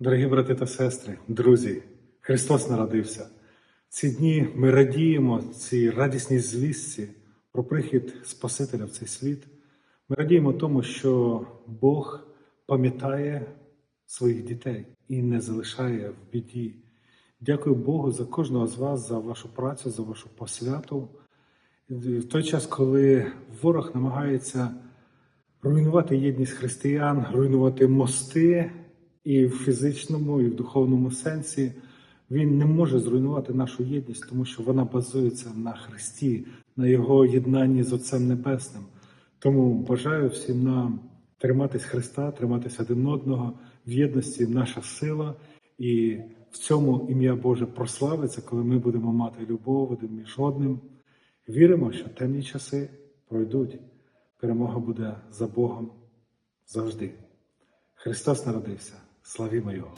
Дорогі брати та сестри, друзі, Христос народився. Ці дні ми радіємо цій радісній звістці про прихід Спасителя в цей світ. Ми радіємо тому, що Бог пам'ятає своїх дітей і не залишає в біді. Дякую Богу за кожного з вас, за вашу працю, за вашу посвяту. В той час, коли ворог намагається руйнувати єдність християн, руйнувати мости і в фізичному, і в духовному сенсі, він не може зруйнувати нашу єдність, тому що вона базується на Христі, на Його єднанні з Отцем Небесним. Тому бажаю всім нам триматись Христа, триматись один одного в єдності наша сила, і в цьому ім'я Боже прославиться, коли ми будемо мати любов один між одним. Віримо, що темні часи пройдуть. Перемога буде за Богом завжди. Христос народився. Slavi Maior.